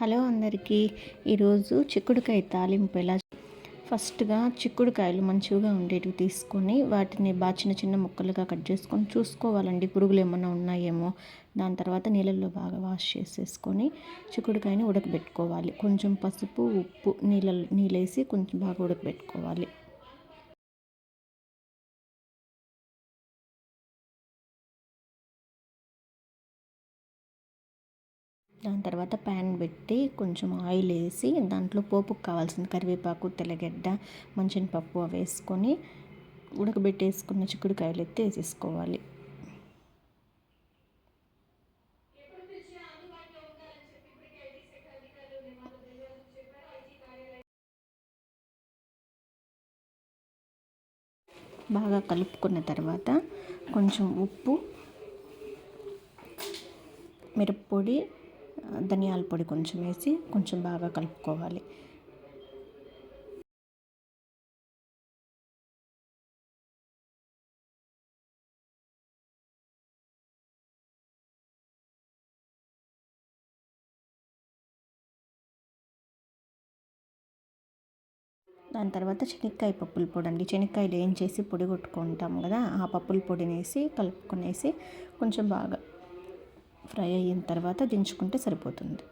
Hello అందరికీ. ఈరోజు చిక్కుడుకాయ తాలింపు ఎలా ఫస్ట్గా చిక్కుడుకాయలు మంచిగా ఉండేటివి తీసుకొని వాటిని బాగా చిన్న చిన్న ముక్కలుగా కట్ చేసుకొని చూసుకోవాలండి. పురుగులు ఏమైనా ఉన్నాయేమో. దాని తర్వాత నీళ్ళల్లో బాగా వాష్ చేసేసుకొని చిక్కుడుకాయని ఉడకబెట్టుకోవాలి. కొంచెం పసుపు ఉప్పు నీళ్ళ నీళ్ళేసి కొంచెం బాగా ఉడకబెట్టుకోవాలి. దాని తర్వాత ప్యాన్ పెట్టి కొంచెం ఆయిల్ వేసి దాంట్లో పోపుకు కావాల్సిన కరివేపాకు తెల్లగడ్డ పప్పు వేసుకొని ఉడకబెట్టేసుకున్న చిక్కుడుకాయలు ఎత్తి వేసేసుకోవాలి. బాగా కలుపుకున్న తర్వాత కొంచెం ఉప్పు మిరప్పొడి ధనియాల పొడి కొంచెం వేసి కొంచెం బాగా కలుపుకోవాలి. దాని తర్వాత శనక్కాయ పప్పుల పొడి అండి. శనక్కాయలు ఏం చేసి పొడి కొట్టుకుంటాం కదా ఆ పప్పుల పొడిని వేసి కొంచెం బాగా ఫ్రై అయిన తర్వాత దించుకుంటే సరిపోతుంది.